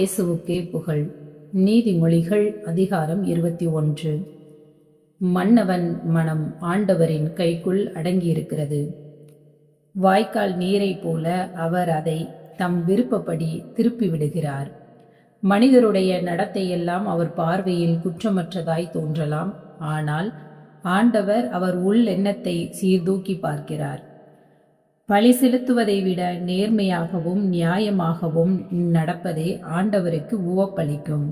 இயேசுவுக்கே புகழ். நீதிமொழிகள் அதிகாரம் இருபத்தி ஒன்று. மன்னவன் மனம் ஆண்டவரின் கைக்குள் அடங்கியிருக்கிறது. வாய்க்கால் நீரைப் போல அவர் அதை தம் விருப்பப்படி திருப்பி விடுகிறார் மனிதருடைய நடத்தையெல்லாம் அவர் பார்வையில் குற்றமற்றதாய் தோன்றலாம். ஆனால் ஆண்டவர் அவர் உள் எண்ணத்தை சீர்தூக்கி பார்க்கிறார். பழி செலுத்துவதை விட நேர்மையாகவும் நியாயமாகவும் நடப்பதே ஆண்டவருக்கு உவப்பளிக்கும்.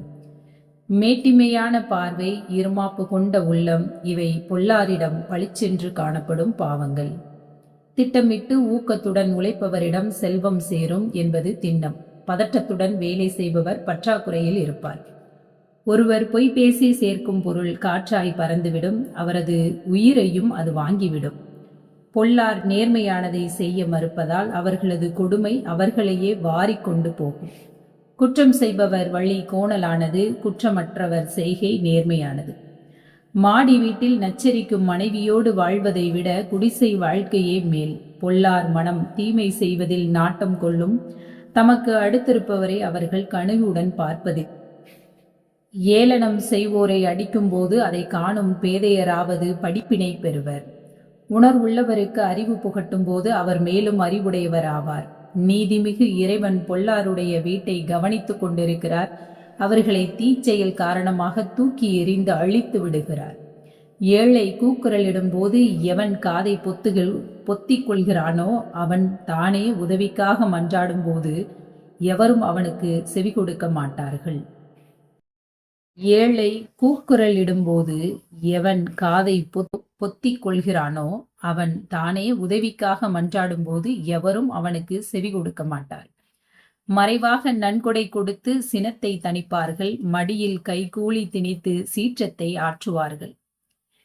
மேட்டிமையான பார்வை இருமாப்பு கொண்ட உள்ளம் இவை பொல்லாரிடம் பளிச்சென்று காணப்படும் பாவங்கள். திட்டமிட்டு ஊக்கத்துடன் உழைப்பவரிடம் செல்வம் சேரும் என்பது திண்ணம். பதட்டத்துடன் வேலை செய்பவர் பற்றாக்குறையில் இருப்பார். ஒருவர் பொய் பேசி சேர்க்கும் பொருள் காற்றாய் பறந்துவிடும் அவரது உயிரையும் அது வாங்கிவிடும். பொல்லார் நேர்மையானதை செய்ய மறுப்பதால் அவர்களது கொடுமை அவர்களையே வாரிக்கொண்டு போகும். குற்றம் செய்பவர் வழி கோணலானது குற்றமற்றவர் செய்கை நேர்மையானது. மாடி வீட்டில் நச்சரிக்கும் மனைவியோடு வாழ்வதை விட குடிசை வாழ்க்கையே மேல். பொல்லார் மனம் தீமை செய்வதில் நாட்டம் கொள்ளும். தமக்கு அடுத்திருப்பவரை அவர்கள் கனவுடன் பார்ப்பது ஏளனம் செய்வோரை அடிக்கும்போது அதை காணும் பேதையராவது படிப்பினை பெறுவர். உணர்வுள்ளவருக்கு அறிவு புகட்டும் போது அவர் மேலும் அறிவுடையவர் ஆவார் நீதிமிகு இறைவன் பொல்லாருடைய வீட்டை கவனித்துக் கொண்டிருக்கிறார். அவர்களை தீச்செயல் காரணமாக தூக்கி எறிந்து அழித்து விடுகிறார். ஏழை கூக்குரலிடும் போது எவன் காதை பொத்துகள் பொத்திக் கொள்கிறானோ அவன் தானே உதவிக்காக மன்றாடும் போது எவரும் அவனுக்கு செவி கொடுக்க மாட்டார்கள். ஏழை கூக்குரலிடும்போது எவன் காதை பொத்திக் கொள்கிறானோ அவன் தானே உதவிக்காக மன்றாடும்போது எவரும் அவனுக்கு செவி கொடுக்க மாட்டார். மறைவாக நன்கொடை கொடுத்து சினத்தை தணிப்பார்கள் மடியில் கைகூலி திணித்து சீற்றத்தை ஆற்றுவார்கள்.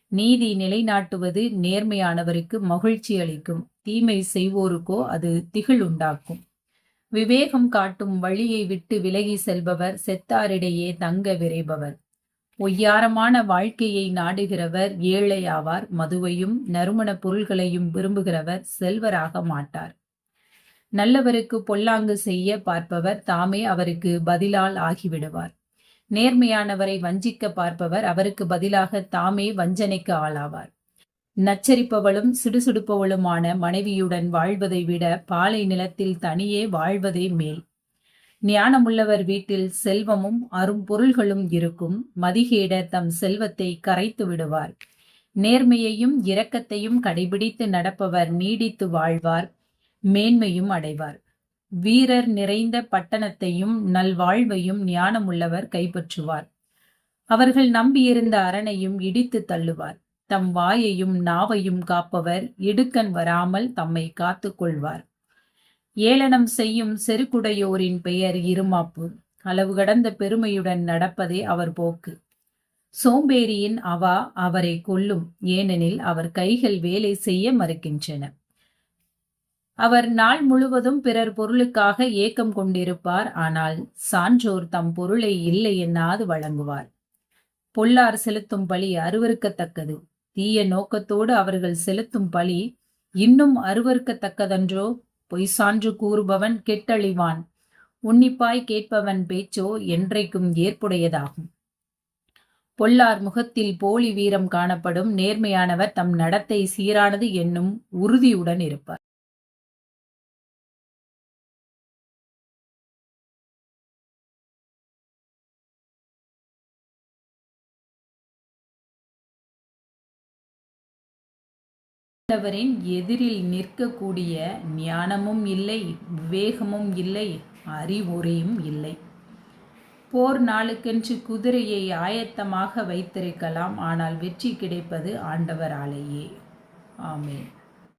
நீதி நிலைநாட்டுவது நேர்மையானவருக்கு மகிழ்ச்சி அளிக்கும் தீமை செய்வோருக்கோ அது திகழ் உண்டாக்கும். விவேகம் காட்டும் வழியை விட்டு விலகி செல்பவர் செத்தாரிடையே தங்க விரைபவர். ஒய்யாரமான வாழ்க்கையை நாடுகிறவர் ஏழையாவார் மதுவையும் நறுமண பொருள்களையும் விரும்புகிறவர் செல்வராக மாட்டார். நல்லவருக்கு பொல்லாங்கு செய்ய பார்ப்பவர் தாமே அவருக்கு பதிலால் ஆகிவிடுவார். நேர்மையானவரை வஞ்சிக்க பார்ப்பவர் அவருக்கு பதிலாக தாமே வஞ்சனைக்கு ஆளாவார். நச்சரிப்பவளும் சிடுசிடுப்பவளுமான மனைவியுடன் வாழ்வதை விட பாலை நிலத்தில் தனியே வாழ்வதே மேல். ஞானமுள்ளவர் வீட்டில் செல்வமும் அரும்பொருள்களும் இருக்கும். மதிகேட தம் செல்வத்தை கரைத்து விடுவார். நேர்மையையும் இரக்கத்தையும் கடைபிடித்து நடப்பவர் நீடித்து வாழ்வார் மேன்மையும் அடைவார். வீரர் நிறைந்த பட்டணத்தையும் நல்வாழ்வையும் ஞானமுள்ளவர் கைப்பற்றுவார். அவர்கள் நம்பியிருந்த அரணையும் இடித்து தள்ளுவார். தம் வாயையும் நாவையும் காப்பவர் இடுக்கன் வராமல் தம்மை காத்துக் கொள்வார் ஏளனம் செய்யும் செருக்குடையோரின் பெயர் இருமாப்பு. அளவு கடந்த பெருமையுடன் நடப்பதே அவர் போக்கு. சோம்பேறியின் அவா அவரை கொல்லும் ஏனெனில் அவர் கைகள் வேலை செய்ய மறுக்கின்றன. அவர் நாள் முழுவதும் பிறர் பொருளுக்காக ஏக்கம் கொண்டிருப்பார் ஆனால் சான்றோர் தம் பொருளை இல்லை என்னாது வழங்குவார். பொல்லார் செலுத்தும் பழி அருவருக்கத்தக்கது தீய நோக்கத்தோடு அவர்கள் செலுத்தும் பழி இன்னும் அருவருக்கத்தக்கதன்றோ பொய் சான்று கூறுபவன் கெட்டழிவான். உன்னிப்பாய் கேட்பவன் பேச்சோ என்றைக்கும் ஏற்புடையதாகும். பொல்லார் முகத்தில் போலி வீரம் காணப்படும் நேர்மையானவர் தம் நடத்தை சீரானது என்னும் உறுதியுடன் இருப்பார். ஆண்டவரின் எதிரில் நிற்கக்கூடிய ஞானமும் இல்லை விவேகமும் இல்லை அறிவுரையும் இல்லை. போர் நாளுக்கென்று குதிரையை ஆயத்தமாக வைத்திருக்கலாம் ஆனால் வெற்றி கிடைப்பது ஆண்டவராலேயே. ஆமேன்.